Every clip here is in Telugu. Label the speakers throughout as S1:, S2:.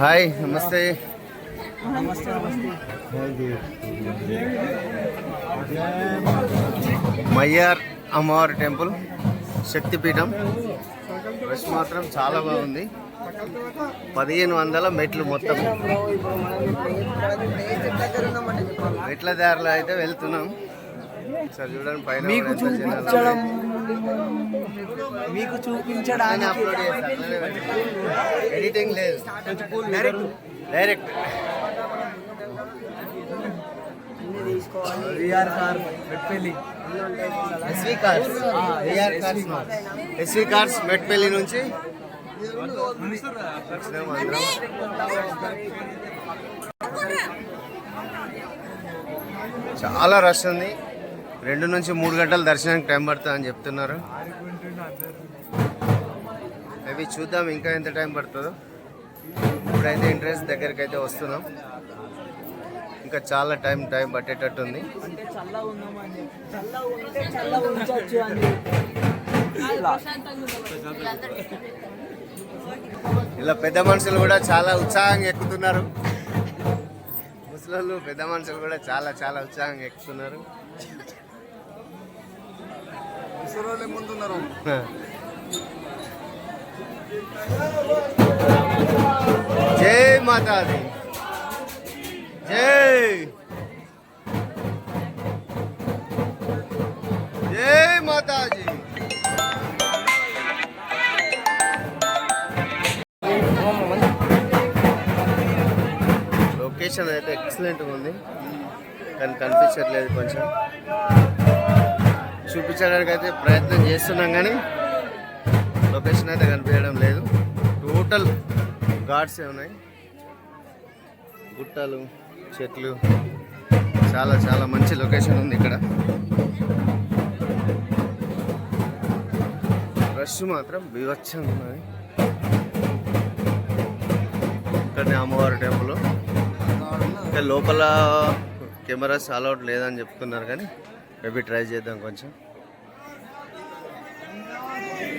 S1: హాయ్ నమస్తే. మయ్యార్ అమ్మవారి టెంపుల్ శక్తిపీఠం. రష్ మాత్రం చాలా బాగుంది. పదిహేను వందల మెట్లు మొత్తం. మెట్ల దారిలో అయితే వెళ్తున్నాం.
S2: మీకు చూపించడం. మీకు చూపించడానికి
S1: ఎడిటింగ్ లేదు. డైరెక్ట్
S2: విఆర్ కార్ పెళ్ళి
S1: SV cars VR cars SV cars Metpalli నుంచి. చాలా రష్ ఉంది. రెండు నుంచి మూడు గంటల దర్శనానికి టైం పడుతుంది అని చెప్తున్నారు. అవి చూద్దాం ఇంకా ఎంత టైం పడుతుందో. ఇప్పుడైతే ఇంట్రెస్ట్ దగ్గరికి అయితే వస్తున్నాం. ఇంకా చాలా టైం టైం పట్టేటట్టు ఉంది.
S2: ఇలా.
S1: పెద్ద మనుషులు కూడా చాలా ఉత్సాహంగా ఎక్కుతున్నారు. ముసలోళ్ళు పెద్ద మనుషులు కూడా చాలా చాలా ఉత్సాహంగా ఎక్కుతున్నారు. జై మాతాది జై. జై మాతాజీ. లొకేషన్ అయితే ఎక్సలెంట్గా ఉంది. కానీ కనిపించట్లేదు కొంచెం. చూపించడానికి అయితే ప్రయత్నం చేస్తున్నాం కానీ లొకేషన్ అయితే కనిపించడం లేదు. టోటల్ ఘాట్సే ఉన్నాయి? గుట్టలు చెట్లు చాలా చాలా మంచి లొకేషన్ ఉంది ఇక్కడ. రష్ మాత్రం బీభత్సంగా ఉన్నది. ఇక్కడనే అమ్మవారి టెంపుల్ ఇంకా లోపల కెమెరాస్ అలౌట్ లేదని చెప్తున్నారు కానీ మేబీ ట్రై చేద్దాం కొంచెం.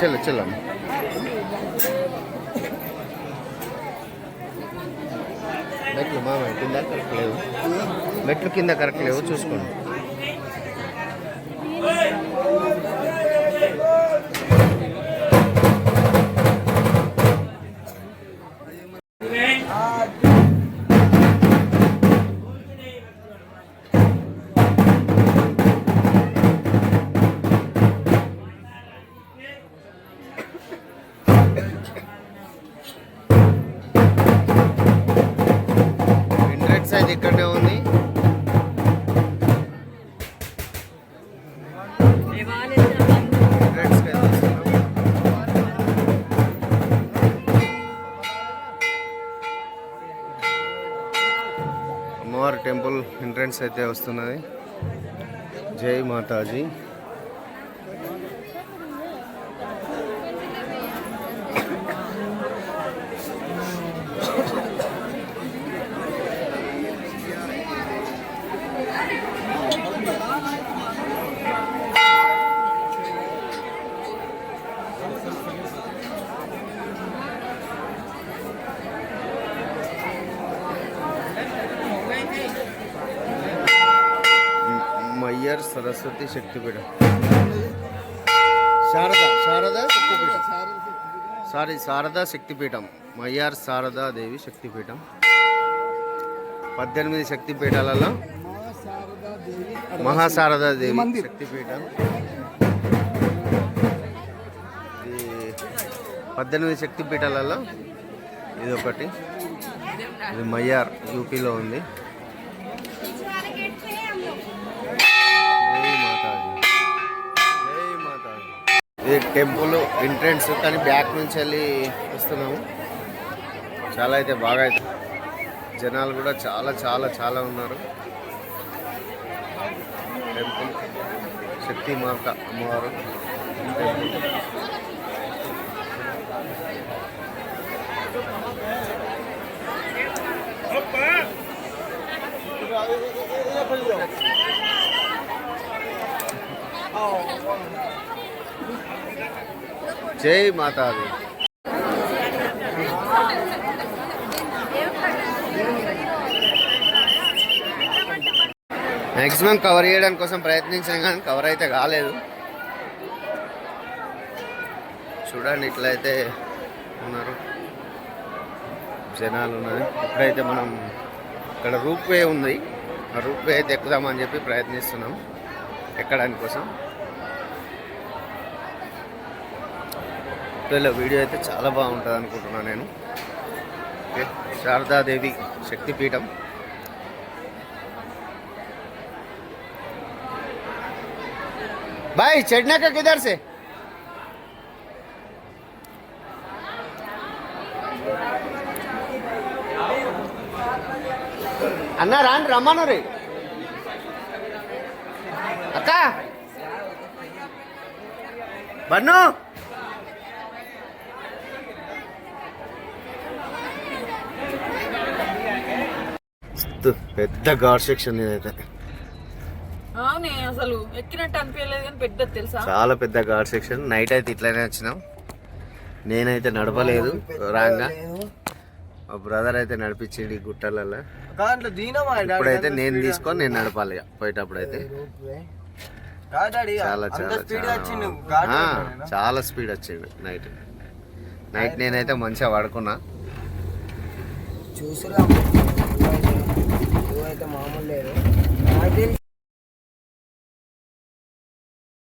S1: చలో చలో మెట్లు మామ కింద కరెక్ట్ లేవు. మెట్లు కింద కరెక్ట్ లేవు చూసుకోండి. ఇక్కడే ఉంది. అయితే అమ్మవారి టెంపుల్ ఎంట్రన్స్ అయితే వస్తున్నది. జై మాతాజీ మయ్యర్ సరస్వతి శక్తిపీఠం. శారద శారదా శక్తిపీఠం. సారీ శారదా శక్తిపీఠం. మయ్యార్ శారదా దేవి శక్తిపీఠం. పద్దెనిమిది శక్తిపీఠాలలో మహాశారదా దేవి శక్తిపీఠం. ఇది పద్దెనిమిది శక్తిపీఠాలలో ఇది ఒకటి ఇది మయ్యార్ యూపీలో ఉంది జై మాతాజీ జై మాతాజీ ఇది టెంపుల్ ఎంట్రెన్స్ కానీ బ్యాక్ నుంచి వెళ్ళి వస్తున్నాము. చాలా అయితే బాగా అయితే. జనాలు కూడా చాలా చాలా చాలా ఉన్నారు. టెంపుల్ శక్తి మాత అమ్మవారు. టెంపుల్ జై మాతాది మ్యాక్సిమం కవర్ చేయడం కోసం ప్రయత్నించాం కానీ కవర్ అయితే కాలేదు. చూడండి ఇట్లయితే ఉన్నారు. జనాలు ఉన్నారు. ఇప్పుడైతే మనం ఇక్కడ రూప్ వే ఉంది. ఆ రూప్ వే అయితే ఎక్కుదామని చెప్పి ప్రయత్నిస్తున్నాం. ఎక్కడానికి కోసం. వీళ్ళ వీడియో అయితే చాలా బాగుంటుంది అనుకుంటున్నాను నేను ఓకే శారదాదేవి శక్తిపీఠం भाई चढ़ने का किधर से అన్న రాండి రమ్మను రే అక్క బన్ను పెద్ద గాడ్ సెక్షన్ ఇదైతే.
S3: అవునే అసలు ఎక్కినట్టు అనిపించలేదు కానీ పెద్ద తెలుసా?
S1: చాలా పెద్ద గాడ్ సెక్షన్. నైట్ అయితే ఇట్లనే వచ్చినాం. నేనైతే నడపలేదు రాంగా. మా బ్రదర్ అయితే నడిపించింది ఈ గుట్టలలో ఇప్పుడైతే నేను తీసుకొని నేను నడపాలి పోయేటప్పుడు అయితే చాలా చాలా చాలా స్పీడ్ వచ్చిండు నైట్. నైట్ నేనైతే మంచిగా పడుకున్నా.
S2: చూసురా. అయితే మామూలు లేదు.